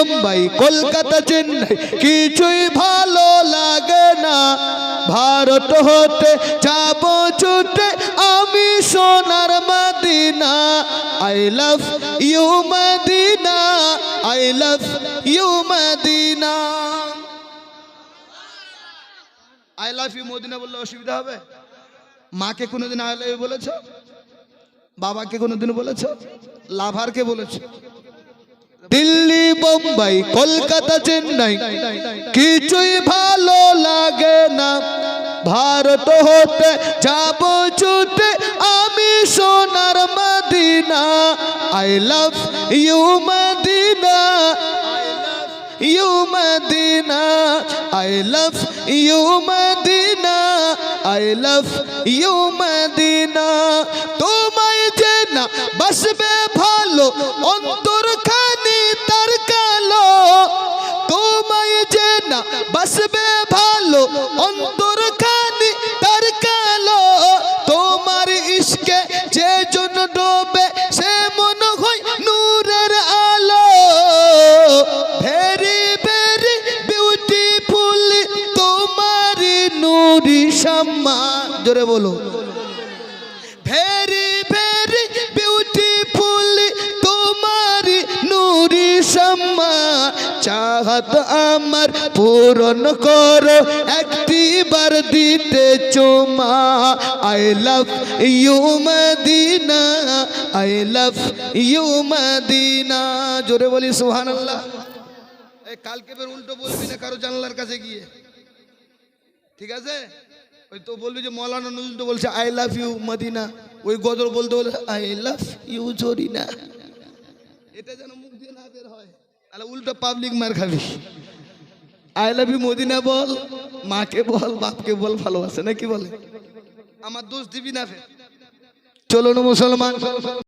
বোম্বাই কলকাতা, চেন্নাই, কিছুই ভালো লাগে না। ভারত হতে যাব ছুটে আমি সোনার Madina. I love you Madina. I love you Madina. I love you Madina বললে অসুবিধা হবে? মাকে কোনোদিন আই লাভ বলেছ? বাবাকে কোনোদিন বলেছ? লাভারকে বলেছ? দিল্লি, বোম্বাই, কলকাতা, চেন্নাই। কিছুই ভালো লাগে না। ভারত হতে যাব ছুটে আমি সোনার Madina. I love you Madina. You Madina. I love you Madina. I love you Madina. তোমায় যে না, বসবে বসবে ভালো অন্তর খানি তার কালো তোমার ইশকে যে জন ডোবে সে মন হয় নূরের আলো ভেরি ভেরি বিউটিফুল তোমার নুরি শাম্মা জোরে বলো চাহত আমার পূরণ করো। একটিবার দিতে চুমা, I love you Madina, I love you Madina. জোরে বলি, সুবহানাল্লাহ। কালকে বের উল্টো বলবি না কারও জানলার কাছে গিয়ে? ঠিক আছে? ওই তো বলবি যে মৌলানা নজরুল তো বলছে, আই লাভ ইউ মদিনা। ওই গজল বলতে বলে, আই লাভ ইউ জরিনা। এটা যেন মুখ দিয়ে না বের হয়। তাহলে উল্টো পাবলিক মার খাবি। আই লাভ ইউ মদিনা বল, মাকে বল, বাপকে বল, ভালোবাসে না কি বলে? আমার দোষ দিবি না চলো না মুসলমান।